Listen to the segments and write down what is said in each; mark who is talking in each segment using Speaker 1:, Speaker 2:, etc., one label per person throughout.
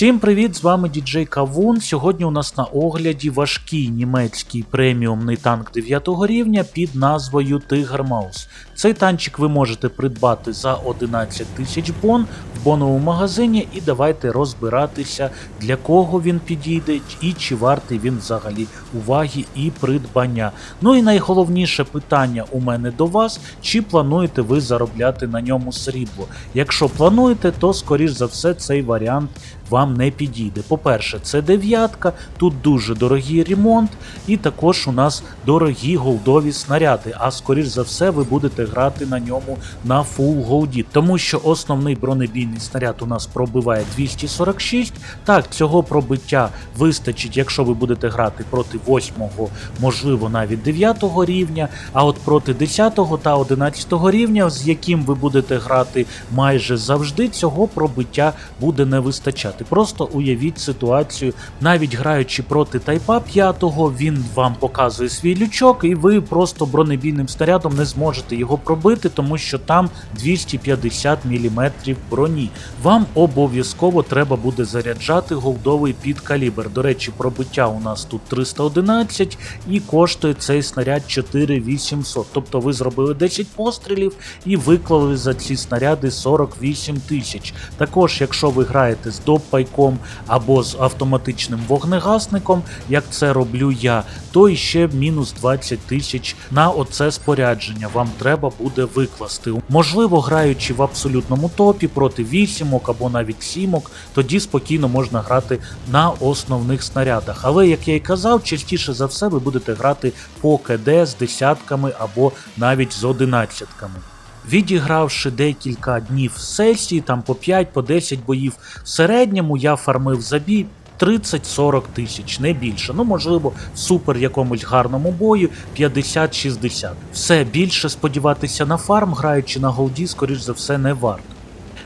Speaker 1: Всім привіт! З вами діджей Кавун. Сьогодні у нас на огляді важкий німецький преміумний танк 9 рівня під назвою Тигр Маус. Цей танчик ви можете придбати за 11 тисяч бон в боновому магазині, і давайте розбиратися, для кого він підійде і чи вартий він взагалі уваги і придбання. Ну і найголовніше питання у мене до вас: чи плануєте ви заробляти на ньому срібло? Якщо плануєте, то скоріш за все цей варіант вам не підійде. По-перше, це дев'ятка, тут дуже дорогий ремонт, і також у нас дорогі голдові снаряди. А скоріш за все, ви будете грати на ньому на фул голді, тому що основний бронебійний снаряд у нас пробиває 246. Так, цього пробиття вистачить, якщо ви будете грати проти 8-го, можливо, навіть 9 рівня. А от проти 10 та 11 рівня, з яким ви будете грати майже завжди, цього пробиття буде не вистачати. Просто уявіть ситуацію, навіть граючи проти Тайпа 5, він вам показує свій лючок, і ви просто бронебійним снарядом не зможете його пробити, тому що там 250 мм броні. Вам обов'язково треба буде заряджати голдовий підкалібр. До речі, пробиття у нас тут 311 і коштує цей снаряд 4800. Тобто ви зробили 10 пострілів і виклали за ці снаряди 48 тисяч. Також, якщо ви граєте з допайком або з автоматичним вогнегасником, як це роблю я, то іще мінус 20 тисяч на оце спорядження вам треба буде викласти. Можливо, граючи в абсолютному топі проти вісімок або навіть сімок, тоді спокійно можна грати на основних снарядах. Але, як я і казав, частіше за все ви будете грати по КД з десятками або навіть з одинадцятками. Відігравши декілька днів сесії, там по 5, по 10 боїв в середньому, я фармив забій 30-40 тисяч, не більше. Ну, можливо, в супер якомусь гарному бою 50-60. Все більше сподіватися на фарм, граючи на голді, скоріш за все, не варто.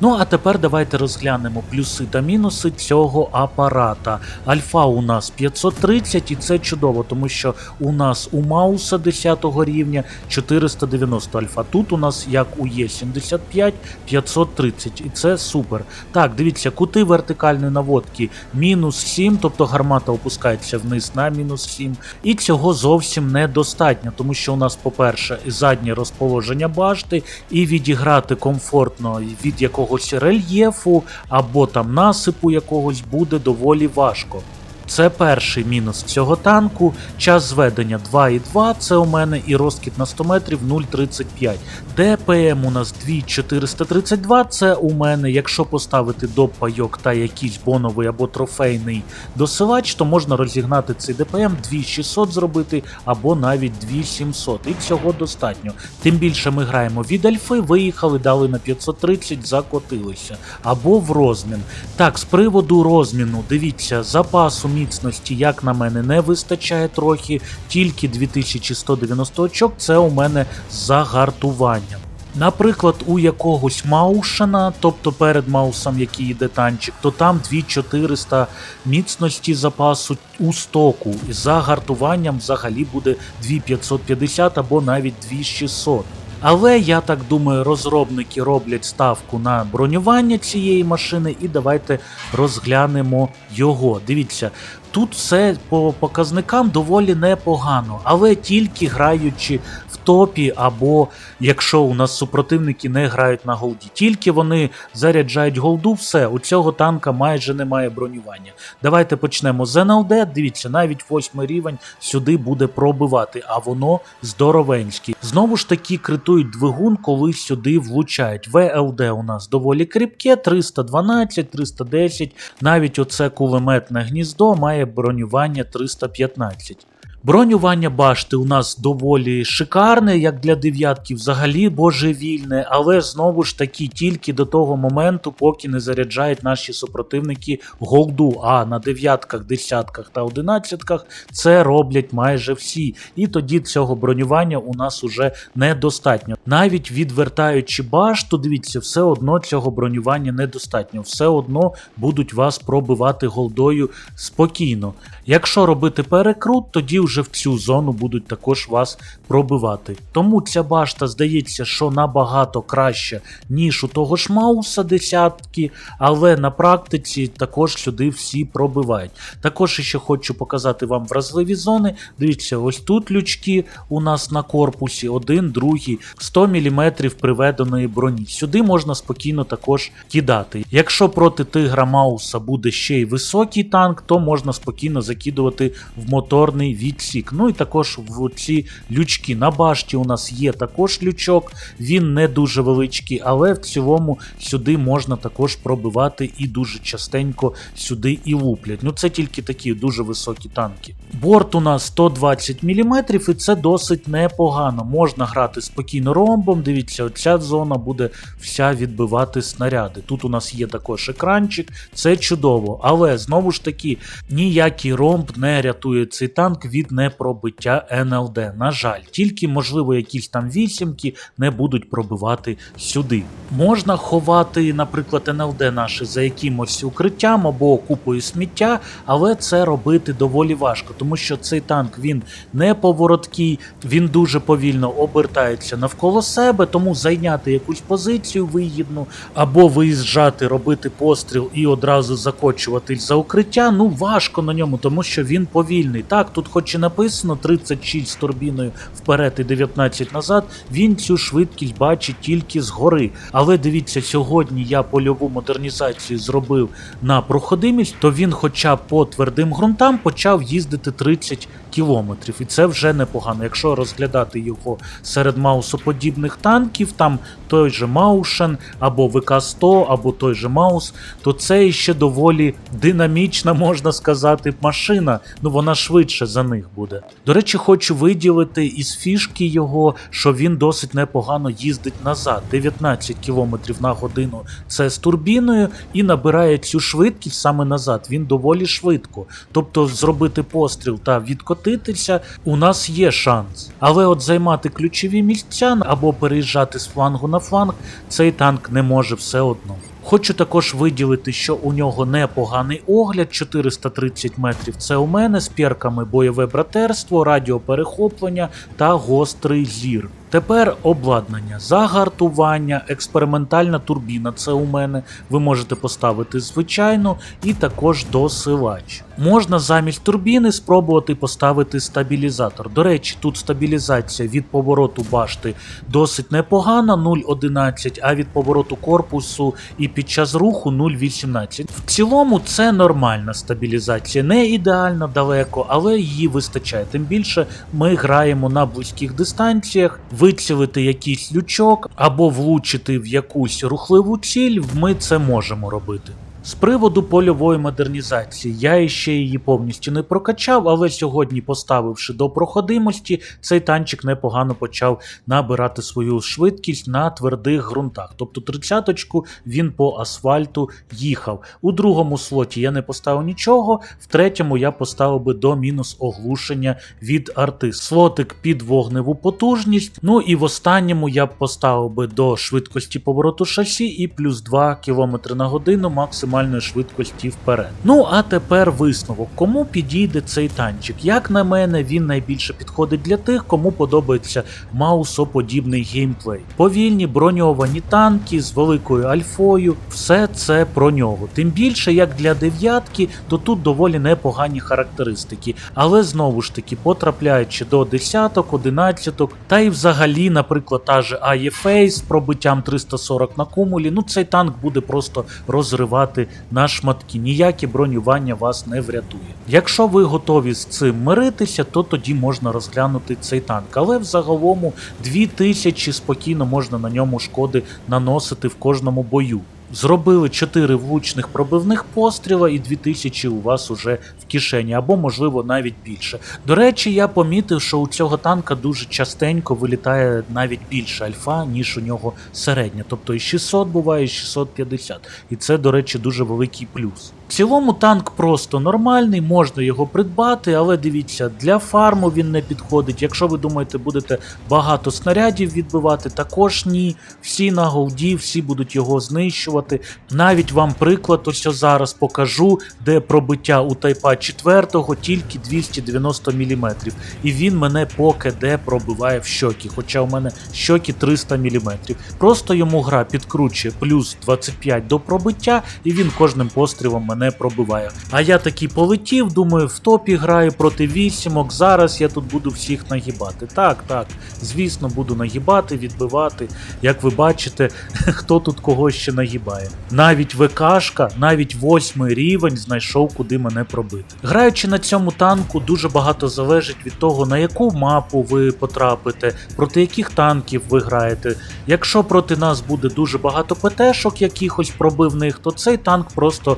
Speaker 1: Ну а тепер давайте розглянемо плюси та мінуси цього апарата. Альфа у нас 530, і це чудово, тому що у нас у Мауса 10 рівня 490 альфа. Тут у нас, як у Є75, 530, і це супер. Так, дивіться, кути вертикальної наводки мінус 7, тобто гармата опускається вниз на мінус 7. І цього зовсім недостатньо, тому що у нас, по-перше, заднє розположення башти, і відіграти комфортно від якого якогось рельєфу або там насипу якогось буде доволі важко. Це перший мінус цього танку. Час зведення 2,2, це у мене і розкіт на 100 метрів 0,35. ДПМ у нас 2432, це у мене, якщо поставити до пайок та якийсь боновий або трофейний досилач, то можна розігнати цей ДПМ 2600 зробити або навіть 2700. І цього достатньо. Тим більше ми граємо від альфи, виїхали, дали на 530, закотилися. Або в розмін. Так, з приводу розміну, дивіться, запасу міцності, як на мене, не вистачає трохи, тільки 2190 очок це у мене загартуванням. Наприклад, у якогось Маушена, тобто перед Маусом, який йде танчик, то там 2400 міцності запасу у стоку. І за гартуванням взагалі буде 2550 або навіть 2600. Але я так думаю, розробники роблять ставку на бронювання цієї машини, і давайте розглянемо його. Дивіться, тут все по показникам доволі непогано, але тільки граючи в топі, або якщо у нас супротивники не грають на голді, тільки вони заряджають голду, все, у цього танка майже немає бронювання. Давайте почнемо з НЛД. Дивіться, навіть восьмий рівень сюди буде пробивати, а воно здоровенське. Знову ж таки, критують двигун, коли сюди влучають. ВЛД у нас доволі кріпке, 312, 310, навіть оце кулеметне гніздо має бронювання 315. Бронювання башти у нас доволі шикарне, як для дев'ятки, взагалі божевільне, але знову ж таки тільки до того моменту, поки не заряджають наші супротивники голду. А на дев'ятках, десятках та одинадцятках це роблять майже всі. І тоді цього бронювання у нас уже недостатньо. Навіть відвертаючи башту, дивіться, все одно цього бронювання недостатньо. Все одно будуть вас пробивати голдою спокійно. Якщо робити перекрут, тоді вже в цю зону будуть також вас пробивати. Тому ця башта здається, що набагато краще, ніж у того ж Мауса десятки, але на практиці також сюди всі пробивають. Також ще хочу показати вам вразливі зони. Дивіться, ось тут лючки у нас на корпусі, один, другий, 100 мм приведеної броні. Сюди можна спокійно також кидати. Якщо проти тигра Мауса буде ще й високий танк, то можна спокійно закидувати в моторний відсік. Ну і також в ці лючки. На башті у нас є також лючок, він не дуже величкий, але в цілому сюди можна також пробивати і дуже частенько сюди і луплять. Ну це тільки такі дуже високі танки. Борт у нас 120 мм, і це досить непогано. Можна грати спокійно ромбом. Дивіться, оця зона буде вся відбивати снаряди. Тут у нас є також екранчик, це чудово. Але знову ж таки, ніякий ромб не рятує цей танк від непробиття НЛД. На жаль, тільки, можливо, якісь там вісімки не будуть пробивати сюди. Можна ховати, наприклад, НЛД наші за якимось укриттям або купою сміття, але це робити доволі важко, тому що цей танк він не повороткий, він дуже повільно обертається навколо себе, тому зайняти якусь позицію вигідну, або виїжджати, робити постріл і одразу закочуватись за укриття. Ну важко на ньому, тому що він повільний. Так, тут, хоч і написано 36 з турбіною вперед і 19 назад, він цю швидкість бачить тільки згори. Але дивіться, сьогодні я польову модернізацію зробив на проходимість, то він, хоча по твердим ґрунтам, почав їздити 30 кілометрів. І це вже непогано. Якщо розглядати його серед маусоподібних танків, там той же Маушен, або ВК-100, або той же Маус, то це ще доволі динамічна, можна сказати, машина. Ну вона швидше за них буде. До речі, хочу виділити із фішки його, що він досить непогано їздить назад. 19 км на годину це з турбіною і набирає цю швидкість саме назад. Він доволі швидко. Тобто зробити постріл та відкотитися у нас є шанс. Але от займати ключові місця або переїжджати з флангу на фланг, цей танк не може все одно. Хочу також виділити, що у нього непоганий огляд, 430 метрів. Це у мене з пірками бойове братерство, радіоперехоплення та гострий зір. Тепер обладнання, загартування, експериментальна турбіна. Це у мене. Ви можете поставити звичайну і також досилач. Можна замість турбіни спробувати поставити стабілізатор. До речі, тут стабілізація від повороту башти досить непогана, 0,11, а від повороту корпусу і під час руху 0,18. В цілому це нормальна стабілізація, не ідеально далеко, але її вистачає. Тим більше ми граємо на близьких дистанціях вицілити якийсь лючок або влучити в якусь рухливу ціль, ми це можемо робити. З приводу польової модернізації, я іще її повністю не прокачав, але сьогодні, поставивши до проходимості, цей танчик непогано почав набирати свою швидкість на твердих ґрунтах. Тобто тридцяточку він по асфальту їхав. У другому слоті я не поставив нічого, в третьому я поставив би до мінус оглушення від арти. Слотик під вогневу потужність. Ну і в останньому я б поставив би до швидкості повороту шасі і плюс 2 км на годину максимальної швидкості вперед. Ну а тепер висновок. Кому підійде цей танчик? Як на мене, він найбільше підходить для тих, кому подобається маусоподібний геймплей. Повільні броньовані танки з великою альфою, все це про нього. Тим більше, як для дев'ятки, то тут доволі непогані характеристики. Але знову ж таки, потрапляючи до десяток, одинадцяток, та й взагалі, наприклад, та же IFA з пробиттям 340 на кумулі, ну цей танк буде просто розривати на шматки. Ніяке бронювання вас не врятує. Якщо ви готові з цим миритися, то тоді можна розглянути цей танк. Але в загалому 2000 спокійно можна на ньому шкоди наносити в кожному бою. Зробили 4 влучних пробивних постріла і 2000 у вас уже в кишені, або можливо навіть більше. До речі, я помітив, що у цього танка дуже частенько вилітає навіть більше альфа, ніж у нього середня. Тобто і 600 буває, і 650. І це, до речі, дуже великий плюс. В цілому танк просто нормальний, можна його придбати, але дивіться, для фарму він не підходить. Якщо ви думаєте, будете багато снарядів відбивати, також ні. Всі на голді, всі будуть його знищувати. Навіть вам приклад ось зараз покажу, де пробиття у Тайпа 4 тільки 290 мм. І він мене по КД пробиває в щоки, хоча у мене щоки 300 мм. Просто йому гра підкручує плюс 25 до пробиття, і він кожним пострілом мене пробиває. А я такий полетів, думаю, в топі граю проти вісімок. Зараз я тут буду всіх нагибати. Так, так, звісно, буду нагибати, відбивати. Як ви бачите, хто тут кого ще нагибає. Навіть ВКшка, навіть восьмий рівень знайшов, куди мене пробити. Граючи на цьому танку, дуже багато залежить від того, на яку мапу ви потрапите, проти яких танків ви граєте. Якщо проти нас буде дуже багато ПТшок якихось пробивних, то цей танк просто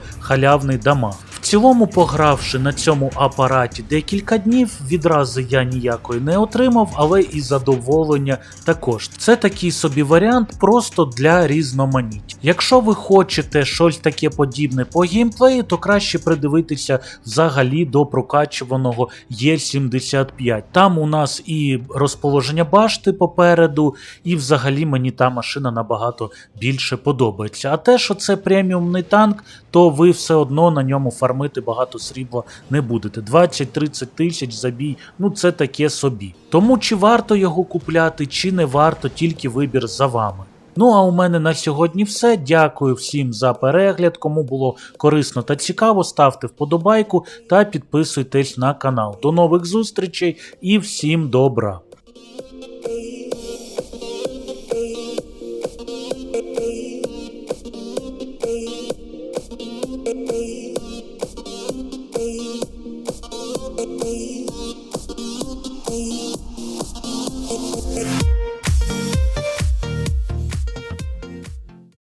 Speaker 1: халявний дамаг. Цілому, погравши на цьому апараті декілька днів, відрази я ніякої не отримав, але і задоволення також. Це такий собі варіант просто для різноманіття. Якщо ви хочете щось таке подібне по геймплею, то краще придивитися взагалі до прокачуваного Е75. Там у нас і розположення башти попереду, і взагалі мені та машина набагато більше подобається. А те, що це преміумний танк, то ви все одно на ньому фармити багато срібла не будете. 20-30 тисяч за бій, ну це таке собі. Тому чи варто його купляти, чи не варто, тільки вибір за вами. Ну а у мене на сьогодні все. Дякую всім за перегляд. Кому було корисно та цікаво, ставте вподобайку та підписуйтесь на канал. До нових зустрічей і всім добра!